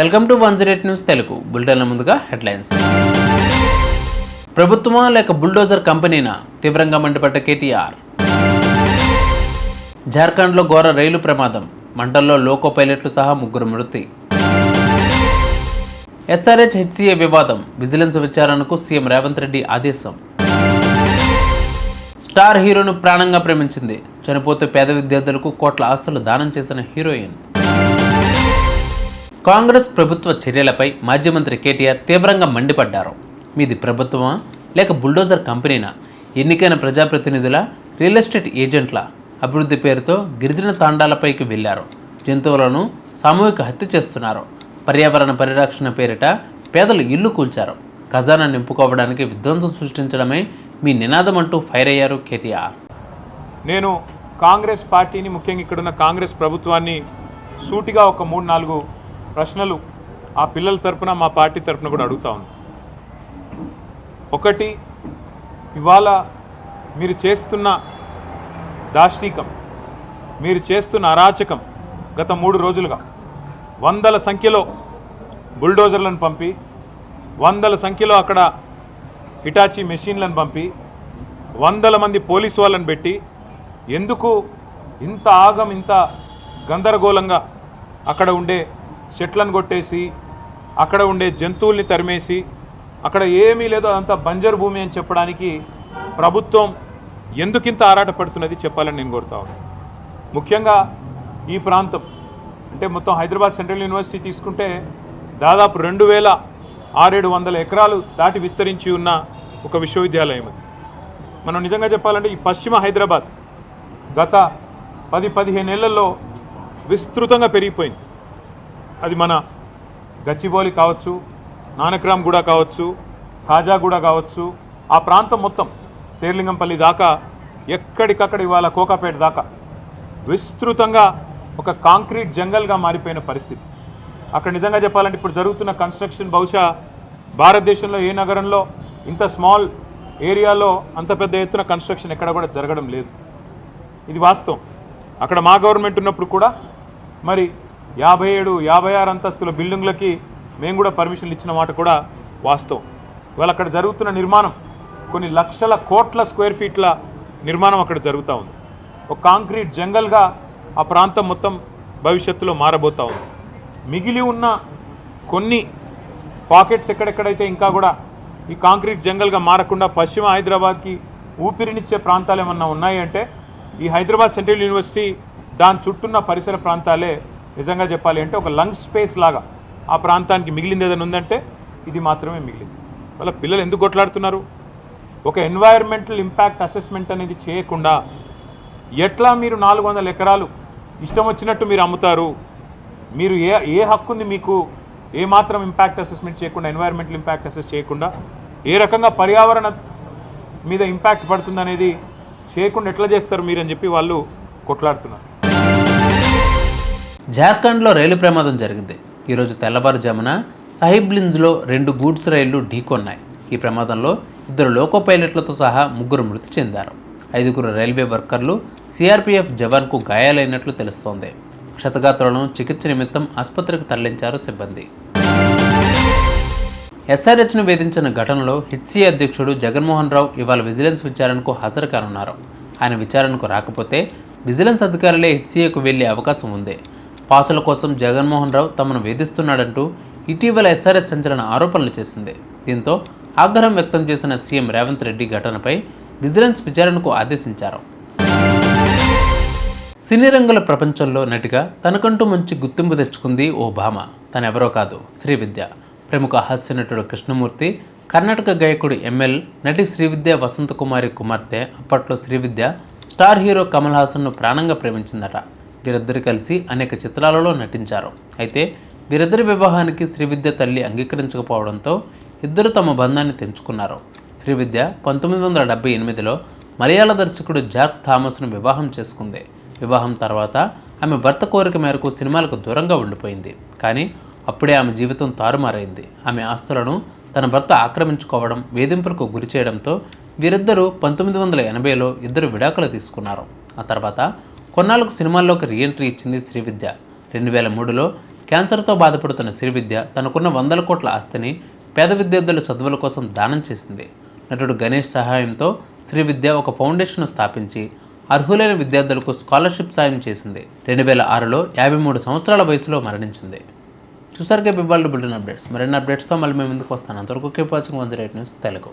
Welcome to one zero eight news Telugu. బులెటిన్ల ముందుగా headlines. ప్రభుత్వమా లేక బుల్డోజర్ కంపెనీనా? తీవ్రంగా మండిపడ్డ కేటీఆర్. జార్ఖండ్లో ఘోర రైలు ప్రమాదం. మంటల్లో లోకో పైలట్లు సహా ముగ్గురు మృతి. ఎస్ఆర్హెచ్ హెచ్సిఏ వివాదం. విజిలెన్స్ విచారణకు సీఎం రేవంత్ రెడ్డి ఆదేశం. స్టార్ హీరోను ప్రాణంగా ప్రేమించింది. చనిపోతే పేద విద్యార్థులకు కోట్ల ఆస్తులు దానం చేసిన హీరోయిన్. కాంగ్రెస్ ప్రభుత్వ చర్యలపై మాజీ మంత్రి కేటీఆర్ తీవ్రంగా మండిపడ్డారు. మీది ప్రభుత్వమా? లేక బుల్డోజర్ కంపెనీనా? ఎన్నికైన ప్రజాప్రతినిధుల రియల్ ఎస్టేట్ ఏజెంట్ల అభివృద్ధి పేరుతో గిరిజన తాండాలపైకి వెళ్ళారు జంతువులను సామూహిక హత్య చేస్తున్నారు. పర్యావరణ పరిరక్షణ పేరిట పేదలు ఇల్లు కూల్చారు. ఖజానా నింపుకోవడానికి విధ్వంసం సృష్టించడమే మీ నినాదం అంటూ ఫైర్ అయ్యారు కేటీఆర్. నేను కాంగ్రెస్ పార్టీని ముఖ్యంగా ఇక్కడున్న కాంగ్రెస్ ప్రభుత్వాన్ని సూటిగా ఒక మూడు నాలుగు ప్రశ్నలు ఆ పిల్లల తరపున మా పార్టీ తరపున కూడా అడుగుతా ఒకటి ఇవాళ మీరు చేస్తున్న దాష్టీకం మీరు చేస్తున్న అరాచకం గత మూడు రోజులుగా వందల సంఖ్యలో బుల్డోజర్లను పంపి వందల సంఖ్యలో అక్కడ హిటాచీ మెషిన్లను పంపి వందల మంది పోలీసు వాళ్ళని పెట్టి ఎందుకు ఇంత ఆగం ఇంత గందరగోళంగా అక్కడ ఉండే చెట్లను కొట్టేసి అక్కడ ఉండే జంతువుల్ని తరిమేసి అక్కడ ఏమీ లేదో అదంతా బంజరు భూమి అని చెప్పడానికి ప్రభుత్వం ఎందుకింత ఆరాటపడుతున్నది చెప్పాలని నేను కోరుతా ముఖ్యంగా ఈ ప్రాంతం అంటే మొత్తం హైదరాబాద్ సెంట్రల్ యూనివర్సిటీ తీసుకుంటే దాదాపు రెండు వేల ఆరేడు వందల ఎకరాలు దాటి విస్తరించి ఉన్న ఒక విశ్వవిద్యాలయం అది. మనం నిజంగా చెప్పాలంటే ఈ పశ్చిమ హైదరాబాద్ గత పది పదిహేను నెలల్లో విస్తృతంగా పెరిగిపోయింది. అది మన గచ్చిబౌలి కావచ్చు నానక్రామ్ గూడ కావచ్చు ఖాజాగూడ కావచ్చు. ఆ ప్రాంతం మొత్తం శేర్లింగంపల్లి దాకా ఎక్కడికక్కడ ఇవాళ కోకాపేట దాకా విస్తృతంగా ఒక కాంక్రీట్ జంగల్గా మారిపోయిన పరిస్థితి. అక్కడ నిజంగా చెప్పాలంటే ఇప్పుడు జరుగుతున్న కన్స్ట్రక్షన్ బహుశా భారతదేశంలో ఏ నగరంలో ఇంత స్మాల్ ఏరియాలో అంత పెద్ద ఎత్తున కన్స్ట్రక్షన్ ఎక్కడ కూడా జరగడం లేదు. ఇది వాస్తవం. అక్కడ మా గవర్నమెంట్ ఉన్నప్పుడు కూడా మరి యాభై ఏడు యాభై ఆరు అంతస్తుల బిల్డింగ్లకి మేము కూడా పర్మిషన్లు ఇచ్చిన మాట కూడా వాస్తవం. ఇవాళ అక్కడ జరుగుతున్న నిర్మాణం కొన్ని లక్షల కోట్ల స్క్వేర్ ఫీట్ల నిర్మాణం అక్కడ జరుగుతూ ఉంది. ఒక కాంక్రీట్ జంగల్గా ఆ ప్రాంతం మొత్తం భవిష్యత్తులో మారబోతూ ఉంది. మిగిలి ఉన్న కొన్ని పాకెట్స్ ఎక్కడెక్కడైతే ఇంకా కూడా ఈ కాంక్రీట్ జంగల్గా మారకుండా పశ్చిమ హైదరాబాద్కి ఊపిరినిచ్చే ప్రాంతాలు ఏమన్నా ఉన్నాయంటే ఈ హైదరాబాద్ సెంట్రల్ యూనివర్సిటీ దాని చుట్టూన్న పరిసర ప్రాంతాలే నిజంగా చెప్పాలి అంటే ఒక లంగ్ స్పేస్ లాగా ఆ ప్రాంతానికి మిగిలింది ఏదైనా ఉందంటే ఇది మాత్రమే మిగిలింది. వాళ్ళ పిల్లలు ఎందుకు కొట్లాడుతున్నారు? ఒక ఎన్వైర్మెంటల్ ఇంపాక్ట్ అసెస్మెంట్ అనేది చేయకుండా ఎట్లా మీరు నాలుగు వందల ఎకరాలు ఇష్టం వచ్చినట్టు మీరు అమ్ముతారు? మీరు ఏ ఏ హక్కు ఉంది మీకు ఏ మాత్రం ఇంపాక్ట్ అసెస్మెంట్ చేయకుండా ఎన్వైర్మెంటల్ ఇంపాక్ట్ అసెస్ చేయకుండా ఏ రకంగా పర్యావరణ మీద ఇంపాక్ట్ పడుతుందనేది చేయకుండా ఎట్లా చేస్తారు మీరు అని చెప్పి వాళ్ళు కొట్లాడుతున్నారు. జార్ఖండ్లో రైలు ప్రమాదం జరిగింది. ఈరోజు తెల్లవారుజామున సాహిబ్లింజ్లో రెండు గూడ్స్ రైళ్ళు ఢీకొన్నాయి. ఈ ప్రమాదంలో ఇద్దరు లోకో పైలట్లతో సహా ముగ్గురు మృతి చెందారు. ఐదుగురు రైల్వే వర్కర్లు సిఆర్పిఎఫ్ జవాన్కు గాయాలైనట్లు తెలుస్తోంది. క్షతగాత్రులను చికిత్స నిమిత్తం ఆసుపత్రికి తరలించారు సిబ్బంది. ఎస్ఆర్హెచ్ను వేధించిన ఘటనలో హెచ్సీ అధ్యక్షుడు జగన్మోహన్ రావు ఇవాళ విజిలెన్స్ విచారణకు హాజరు కానున్నారు. ఆయన విచారణకు రాకపోతే విజిలెన్స్ అధికారులే హెచ్సీఏకు వెళ్ళే అవకాశం ఉంది. పాసుల కోసం జగన్మోహన్ రావు తమను వేధిస్తున్నాడంటూ ఇటీవల ఎస్ఆర్ఎస్ సంచలన ఆరోపణలు చేసింది. దీంతో ఆగ్రహం వ్యక్తం చేసిన సీఎం రేవంత్ రెడ్డి ఘటనపై విజిలెన్స్ విచారణకు ఆదేశించారు. సినీ రంగుల ప్రపంచంలో నటిగా తనకంటూ మంచి గుర్తింపు తెచ్చుకుంది ఓ భామ. తనెవరో కాదు శ్రీవిద్య ప్రముఖ హాస్య నటుడు కృష్ణమూర్తి కర్ణాటక గాయకుడు ఎంఎల్ నటి శ్రీవిద్య వసంతకుమారి కుమార్తె అప్పట్లో శ్రీవిద్య స్టార్ హీరో కమల్ హాసన్ను ప్రాణంగా ప్రేమించిందట. వీరిద్దరు కలిసి అనేక చిత్రాలలో నటించారు. అయితే వీరిద్దరి వివాహానికి శ్రీవిద్య తల్లి అంగీకరించకపోవడంతో ఇద్దరు తమ బంధాన్ని తెంచుకున్నారు. శ్రీవిద్య పంతొమ్మిది వందల డెబ్బై ఎనిమిదిలో మలయాళ దర్శకుడు జాక్ థామస్ను వివాహం చేసుకుంది. వివాహం తర్వాత ఆమె భర్త కోరిక మేరకు సినిమాలకు దూరంగా ఉండిపోయింది. కానీ అప్పుడే ఆమె జీవితం తారుమారైంది. ఆమె ఆస్తులను తన భర్త ఆక్రమించుకోవడం వేధింపులకు గురి చేయడంతో వీరిద్దరూ పంతొమ్మిది వందల ఎనభైలో ఇద్దరు విడాకులు తీసుకున్నారు. ఆ తర్వాత కొన్నాళ్ళకు సినిమాల్లోకి రీఎంట్రీ ఇచ్చింది శ్రీవిద్య. రెండు వేల మూడులో క్యాన్సర్తో బాధపడుతున్న శ్రీవిద్య తనకున్న వందల కోట్ల ఆస్తిని పేద విద్యార్థుల చదువుల కోసం దానం చేసింది. నటుడు గణేష్ సహాయంతో శ్రీవిద్య ఒక ఫౌండేషన్ను స్థాపించి అర్హులైన విద్యార్థులకు స్కాలర్షిప్ సాయం చేసింది. రెండు వేల ఆరులో యాభై మూడు సంవత్సరాల వయసులో మరణించింది. చూసారుగా బిబ్బాళ్ళు బుల్టన్ అప్డేట్స్. మరిన్ని అప్డేట్స్తో మళ్ళీ మేము ముందుకు వస్తాను అంతవరకు keep watching one news Telugu.